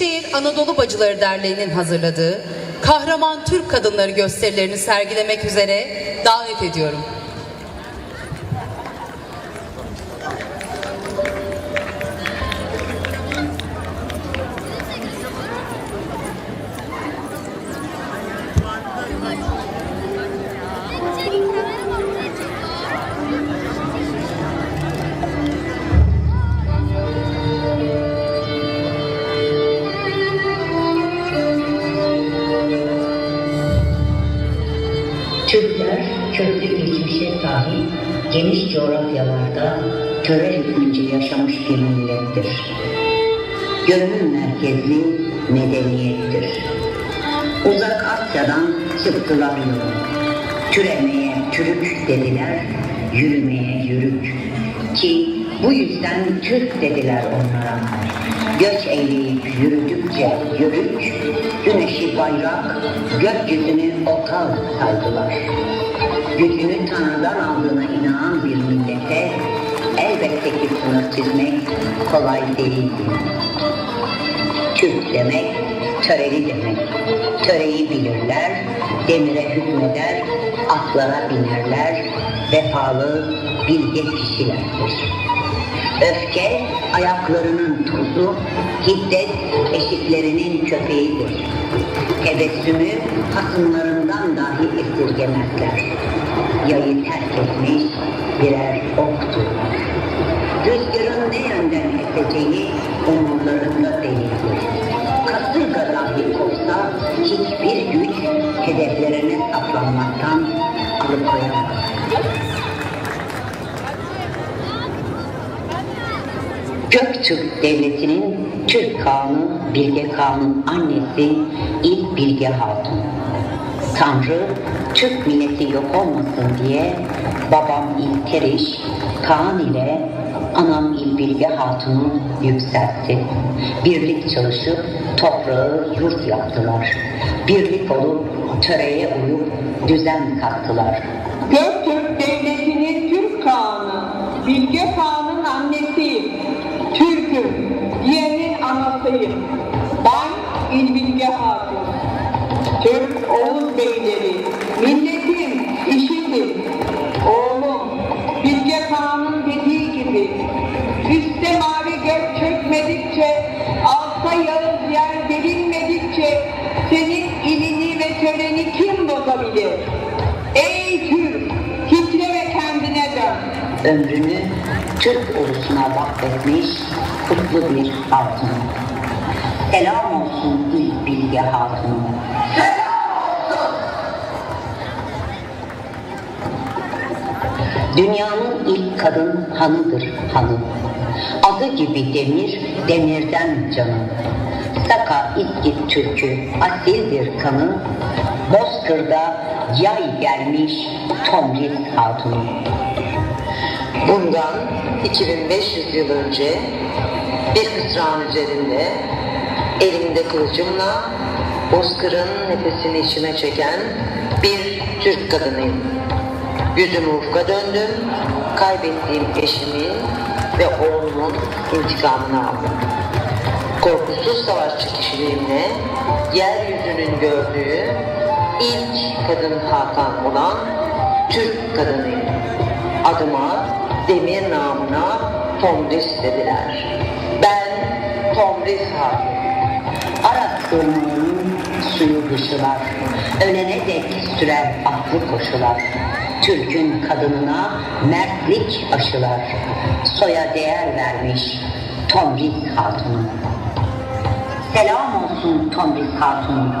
Eskişehir Anadolu Bacıları Derneği'nin hazırladığı Kahraman Türk Kadınları gösterilerini sergilemek üzere davet ediyorum. Geniş coğrafyalarda töre hükmünce yaşamış bir millettir. Gönül merkezli medeniyettir. Uzak Asya'dan çıktılar yola. Türemeye türük dediler, yürümeye yürük. Ki bu yüzden Türk dediler onlara. Göç eyleyip yürüdükçe yürük, güneşi bayrak, gökyüzünü okal saydılar. Gücünü Tanrı'dan aldığına inanan bir millete elbette ki sınır çizmek kolay değildi. Türk demek, töreli demek. Töreyi bilirler, demire hükmeder, atlara binerler, vefalı, bilge kişilerdir. Öfke ayaklarının tozu, hiddet eşiklerinin köpeğidir. Tebessümü hasımlarından dahi esirgemezler. Yayı terk etmiş birer okturlar. Rüzgarın ne yönden eseceği umurlarında değildir. Kasırga dahi olsa hiçbir güç hedeflerine saplanmaktan alıkoyamaz. Göktürk Devleti'nin Türk Kağan'ı Bilge Kağan'ın annesi İl Bilge Hatun. Tanrı Türk milleti yok olmasın diye babam İl Teriş Kaan ile anam İl Bilge Hatun'u yükseltti. Birlik çalışıp toprağı yurt yaptılar. Birlik olup töreye uyup düzen kattılar. Göktürk Devleti'nin Türk Kağan'ı, Bilge Kağan'ın annesiyim. Türk'üm, diyenin anasıyım. Ben İlbilge Hatun. Türk Oğuz Beyleri, milletim, işitim. Oğlum, Bilge Kağan'ın dediği gibi, üstte mavi gök çökmedikçe, altta yağız yer derinmedikçe, senin ilini ve töreni kim bozabilir? Ey Türk, titre ve kendine dön. ömrünü Türk ulusuna vakfetmiş kutlu bir hatun. Selam olsun ilk bilge hatun. Dünyanın ilk kadın hanıdır hanı. Adı gibi demir, demirden canı. Saka İskit Türk'ü asildir kanı. Bozkır'da yay gelmiş Tomris Hatunu. Bundan 2500 yıl önce bir kısrağın üzerinde elimde kılıcımla bozkırın nefesini içime çeken bir Türk kadınıyım. Yüzümü ufka döndüm, kaybettiğim eşimin ve oğlumun intikamını aldım. Korkusuz savaşçı kişiliğimle yeryüzünün gördüğü ilk kadın hakan olan Türk kadınıyım. Adıma demir namına Tomris dediler. Ben Tomris Hatun. Aras ırmağının suyu dışılar, ölene dek sürer aklı koşular. Türk'ün kadınına mertlik aşılar, soya değer vermiş Tomris Hatun'u. Selam olsun Tomris Hatun'u.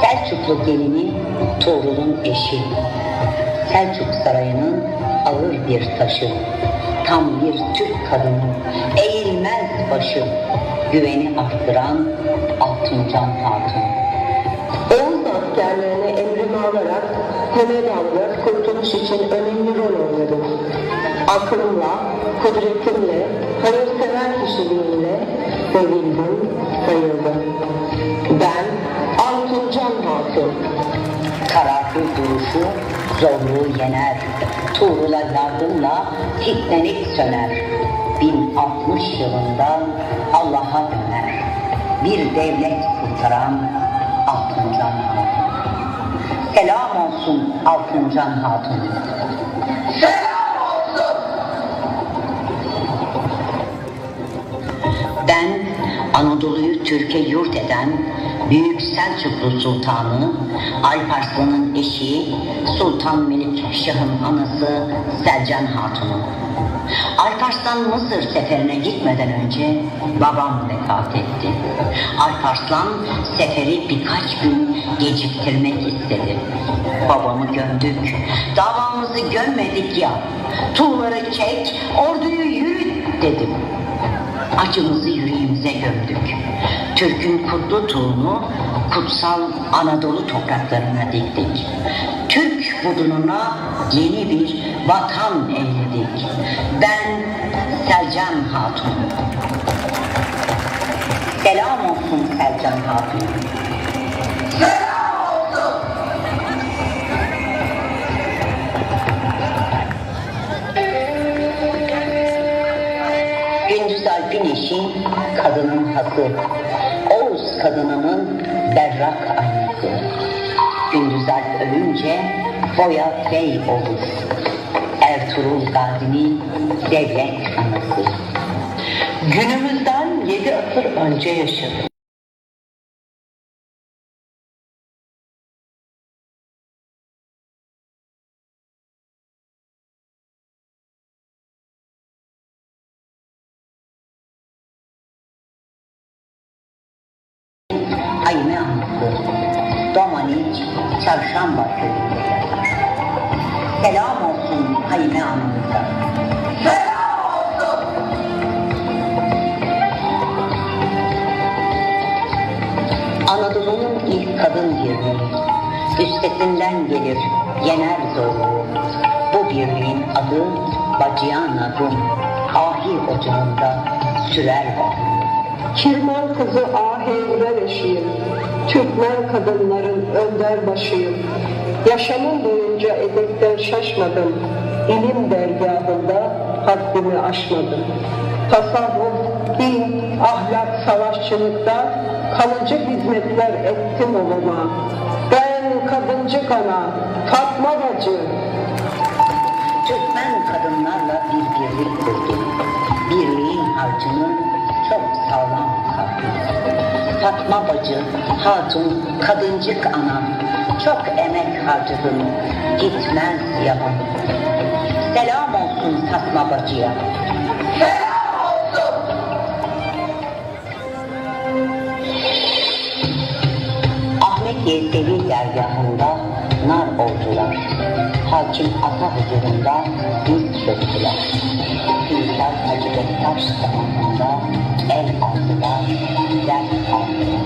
Selçuklu gelini Tuğrul'un eşi. Selçuk Sarayı'nın ağır bir taşı. Tam bir Türk kadını, eğilmez başı. Güveni arttıran Altuncan Hatun. Oğuz askerlerine emrimi alarak alarak kurtuluş için önemli rol oynadım. Aklımla, kudretimle, hayırsever kişiliğimle sevildim, sayıldım. Ben Altuncan Hatun. Kararlı duruşu zorluğu yener. Tuğrul'a yardımla titlenip söner. 1060 yılında. Bir devlet kurtaran Altıncan Hatun. Selam olsun Altıncan Hatun. Ben Anadolu'yu Türkiye yurt eden Büyük Selçuklu Sultanı Alparslan'ın eşi Sultan Melikşah'ın anası Selcan Hatun'um. Alparslan Mısır seferine gitmeden önce babam vefat etti. Alparslan seferi birkaç gün geciktirmek istedi. Babamı gömdük. Davamızı gömmedik ya. Tuğları çek, orduyu yürüt dedim acımızı yüreğimize gömdük. Türk'ün kutlu tuğunu kutsal Anadolu topraklarına diktik. Türk budununa yeni bir vatan eyledik. Ben Selcan Hatun. Selam olsun Selcan Hatun. Gündüz Alp'in kadının hası. Oğuz kadınının berrak aynası. Gündüz Alp ölünce boya bey olur. Ertuğrul Gazi'nin devlet anası. Günümüzden 7 asır önce yaşadı. Bacıyana Rum. Ahi ocağında sürer varlığı. Kirman kızı ahenkler eşiyim. Türkmen kadınların önder başıyım. Yaşamım boyunca edepten şaşmadım. İlim dergahında haddimi aşmadım. Tasavvuf, din, ahlak, savaşçılıkta kalıcı hizmetler ettim oluma. Ben kadıncı kana, Fatma bacı, kadınlarla bir birlik kurdum. Birliğin harcını çok sağlam kalktım. Fatma bacı, hatun, kadıncık anam, çok emek harcadım, gitmez yalan. Selam olsun Fatma bacıya. Ahmet Yesevi dergahında nar oldular. Hakim ata huzurunda diz çöktüler. Hünkâr Hacı Bektaş zamanında el aldılar, ders aldılar.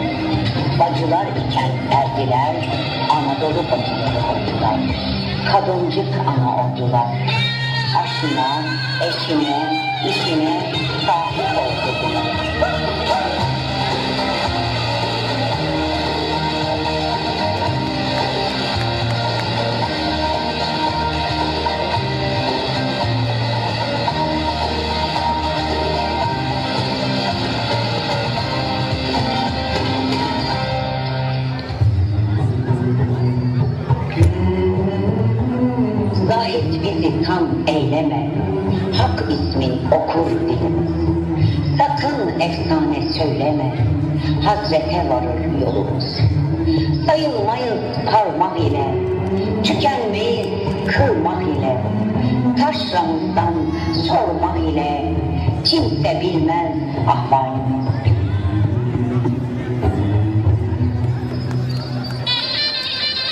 Bacılar iken erdiler, Anadolu bacıları oldular. Kadıncık ana oldular. Aşına, eşine, işine sahip oldular. Söyleme, hazrete varır yolumuz. Sayılmayız parmak ile, tükenmeyiz kırmak ile. Taşramızdan sormak ile, kimse bilmez ahvalimiz.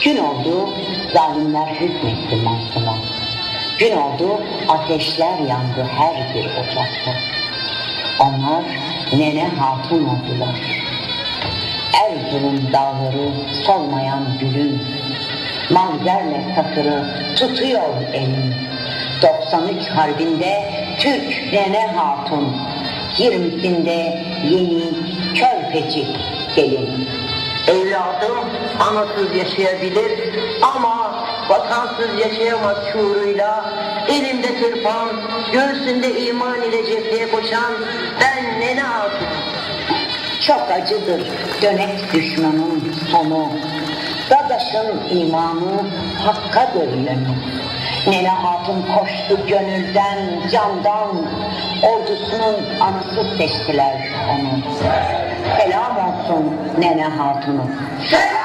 Gün oldu, zalimler hükmetti mahzuna. Gün oldu, ateşler yandı her bir ocakta. Onlar nene hatun oldular. Erzurum dağları solmayan gülün. Mavzerle satırı tutuyor elin. 93 harbinde Türk nene hatun. 20'sinde yeni körpecik gelin. Evladım anasız yaşayabilir ama vatansız yaşayamaz şuuruyla, elinde tırpan, göğsünde iman ile cepheye koşan ben Nene Hatun. Çok acıdır dönek düşmanın sonu. Dadaşın imanı hakkadır yönü. Nene Hatun koştu gönülden, candan. Ordusunun anısı seçtiler onu. Selam olsun Nene Hatun'u. Selam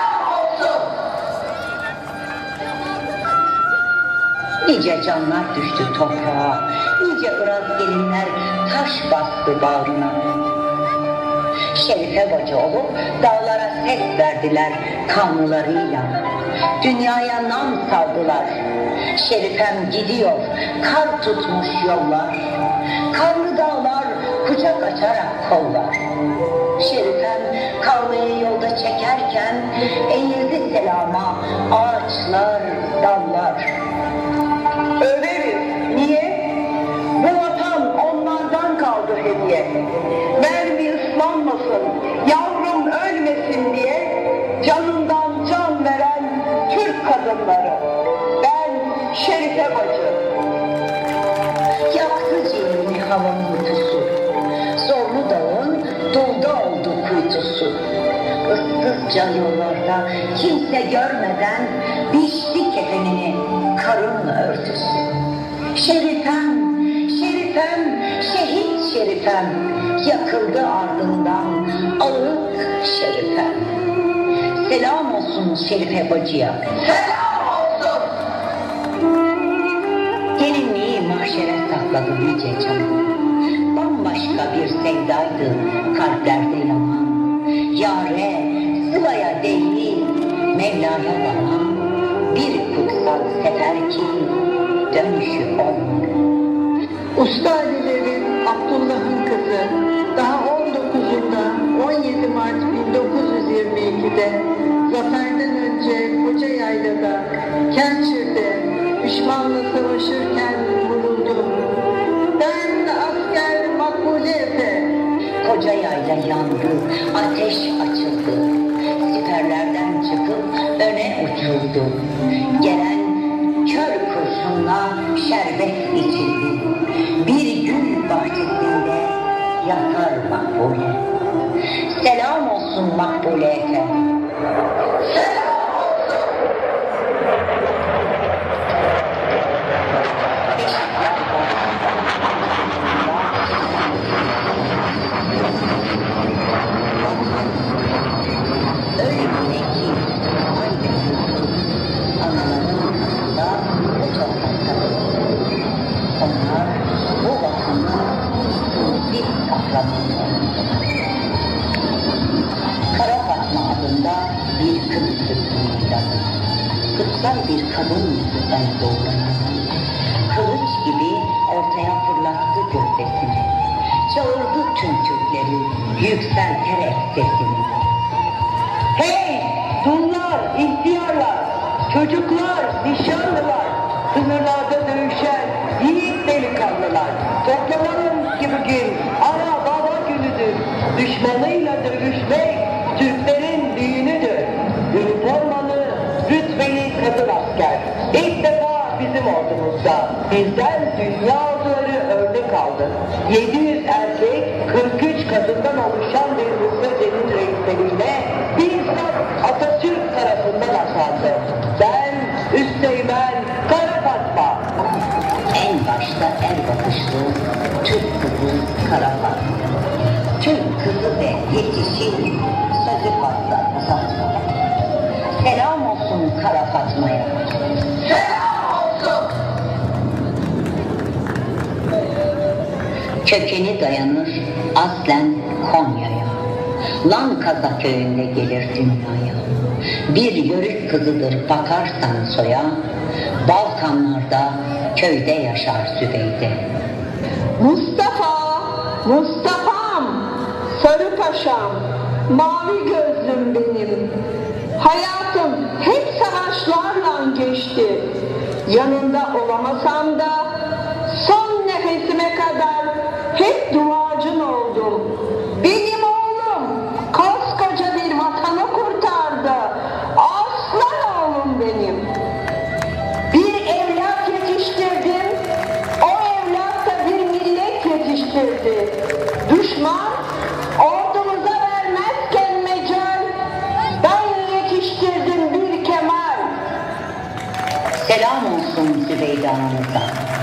Nice canlar düştü toprağa, nice ıraz gelinler taş bastı bağrına. Şerife bacı olup dağlara ses verdiler kanlılarıyla. Dünyaya nam saldılar. Şerifem gidiyor, kar tutmuş yollar. Karlı dağlar kucak açarak kollar. Şerifem kavmayı yolda çekerken eğildi selama ağaçlar, dallar. Havanın pusu. Zorlu dağın dolda oldu kuytusu. Issızca yollarda kimse görmeden biçti kefenini karın örtüsü. Şerifem, şerifem, şehit şerifem, yakıldı ardından ağıt şerifem. Selam olsun Şerife bacıya. Selam! Gelinliği mahşere sakladı nice Mevla'ya varan bir kutsal sefer ki dönüşü olmadı. Usta Alilerin Abdullah'ın kızı daha 19'unda 17 Mart 1922'de zaferden önce Koca Yayla'da Kençir'de düşmanla savaşırken vuruldu. Ben asker Makbule Efe Koca yayla yandı, ateş açıldı. Siperlerden çıkıp öne uçuldu. Gelen kör kurşunla şerbet içildi. Bir gül bahçesinde yatar Makbule. Selam olsun Makbule Efe. Kahramanları. Kara Fatma adında bir kız sürtünmektedir. Kutsal bir kadın yüzünden doğuran. Kılıç gibi ortaya fırlattı gövdesini. Çağırdı tüm Türkleri yükselterek sesini. Hey! Dunlar, ihtiyarlar, çocuklar, nişanlılar, sınırlarda dövüşen yiğit delikanlılar. Toplanalım ki bugün. Düşmanıyla dövüşmek Türklerin düğünüdür. Üniformalı, rütbeli kadın asker. İlk defa bizim ordumuzda. Bizden dünya orduları örnek aldı. 700 erkek, 43 kadından oluşan bir müfrezenin reisleriyle bizzat Atatürk tarafından atandı. Ben Üsteğmen Kara. En başta el bakışlı Türk kızı Kara. Sözü uzatmadan. Selam olsun Kara Fatma'ya. Selam olsun! Kökeni dayanır aslen Konya'ya. Lankaza köyünde gelir dünyaya. Bir yörük kızıdır bakarsan soya, Balkanlarda köyde yaşar Sübeyde. Mustafa, Mustafa'm, Sarı Paşam, mavi gözlüm benim. Hayatım hep savaşlarla geçti. Yanında olamasam da son nefesime kadar hep duacın cultivate our metta.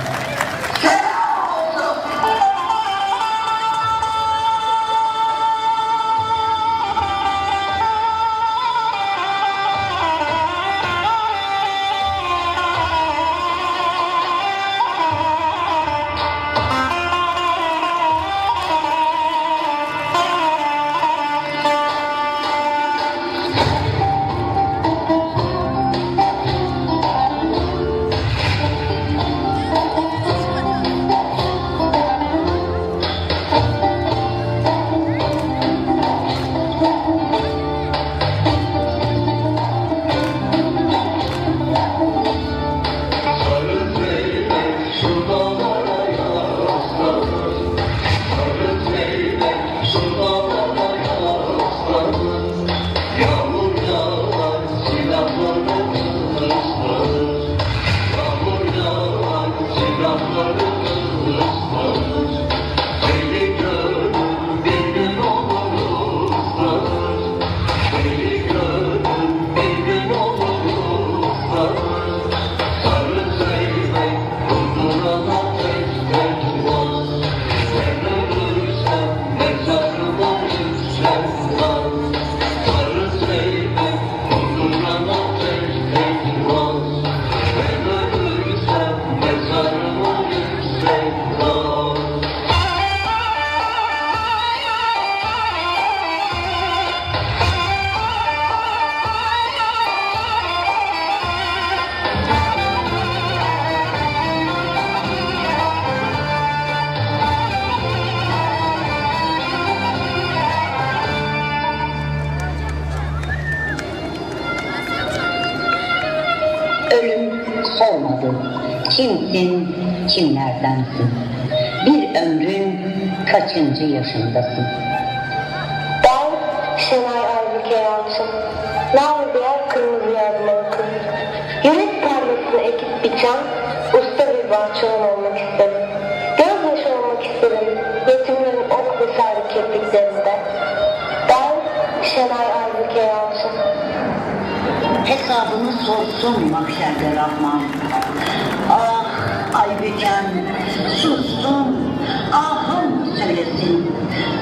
7 yaşındasın. Ben Şenay Aybüke Yalçın. Mavi beyaz kırmızı yazma okul. Yürek tarlasını ekip biçen usta bir bahçıvan olmak isterim. Gözyaşı olmak isterim. Yetimlerin ok vesaire kirpiklerinde. Ben Şenay Aybüke Yalçın. Hesabımız sorsun mahşerde Rahman. Ah Aybüken söylesin.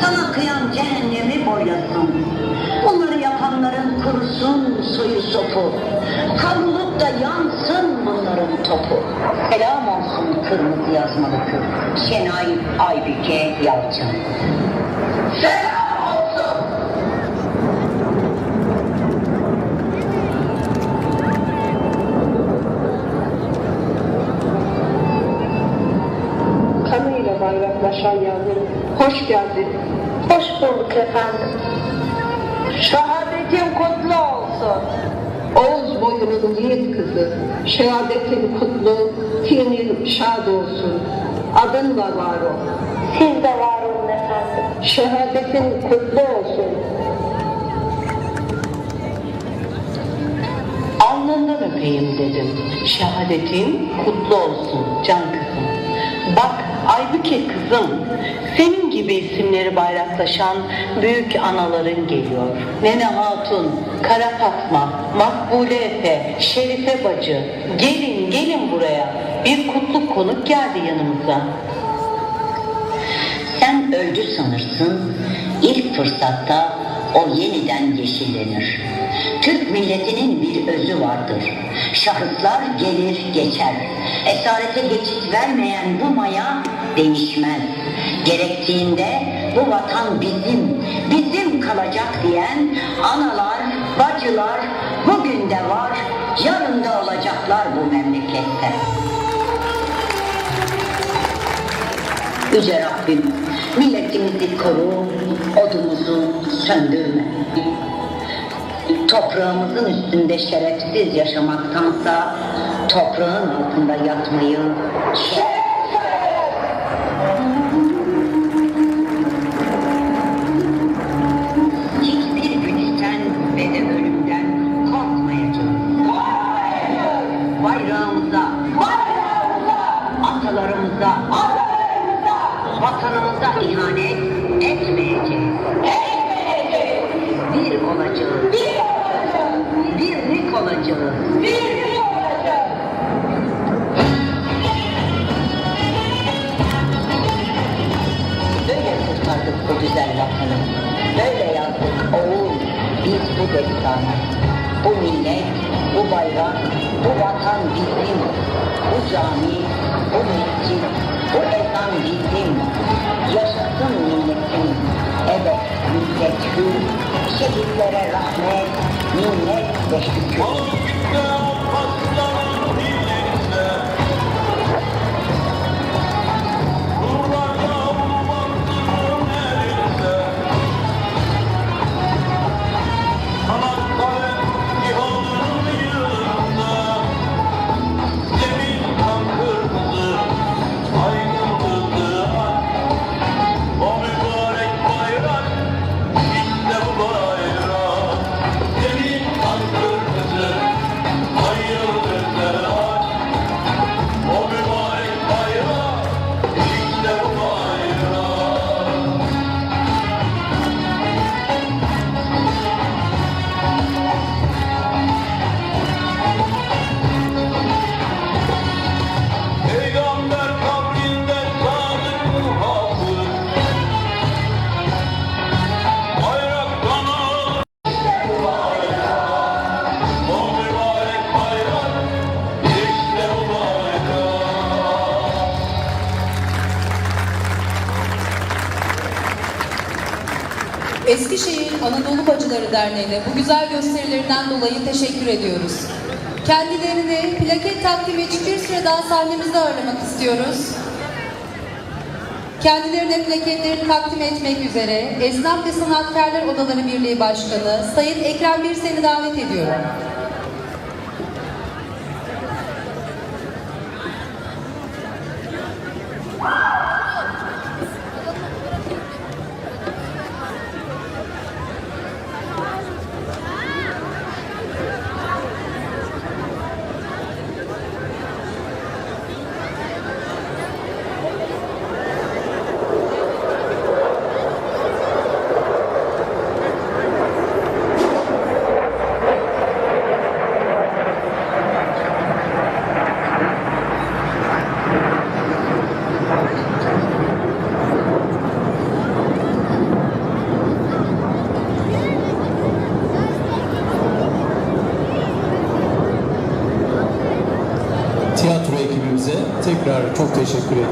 Sana kıyan cehennemi boylasın. Bunları yapanların kurusun suyu sopu. Kavrulup da yansın bunların topu. Selam olsun kırmızı yazmalı kız. Şenay Aybüke Yalçın. Selam olsun. Kanıyla bayraklaşan yavrum, hoş geldin. Hoş bulduk efendim. Şehadetin kutlu olsun. Oğuz boyunun yiğit kızı, şehadetin kutlu, tinin şad olsun. Adın da var ol. Siz de var olun efendim. Şehadetin kutlu olsun. Alnından öpeyim dedim. Şehadetin kutlu olsun can kızım. Bak Aybüke kızım, gibi isimleri bayraklaşan büyük anaların geliyor. Nene Hatun, Kara Fatma, Makbule Efe, Şerife Bacı. Gelin gelin buraya. Bir kutlu konuk geldi yanımıza. Sen öldü sanırsın, ilk fırsatta o yeniden yeşillenir. Türk milletinin bir özü vardır. Şahıslar gelir geçer. Esarete geçit vermeyen bu maya değişmez. Gerektiğinde bu vatan bizim, bizim kalacak diyen analar, bacılar bugün de var, yarın da olacaklar bu memlekette. Yüce Rabbim milletimizi koru, odumuzu söndürme. Toprağımızın üstünde şerefsiz yaşamaktansa toprağın altında yatmayı şeref kurtardık bu güzel vatanı. Böyle yazdık oğul biz bu destanı. Bu millet, bu bayrak, bu vatan bizim. Bu cami, bu mescit, bu ezan bizim. Yaşasın milletin. Evet millet hür. Şehitlere rahmet, minnet ve şükür. Eskişehir Anadolu Bacıları Derneği'ne bu güzel gösterilerinden dolayı teşekkür ediyoruz. Kendilerini plaket takdim için bir süre daha sahnemizde ağırlamak istiyoruz. Kendilerine plaketlerini takdim etmek üzere Esnaf ve Sanatkarlar Odaları Birliği Başkanı Sayın Ekrem Birsen'i davet ediyorum. Teşekkür ediyoruz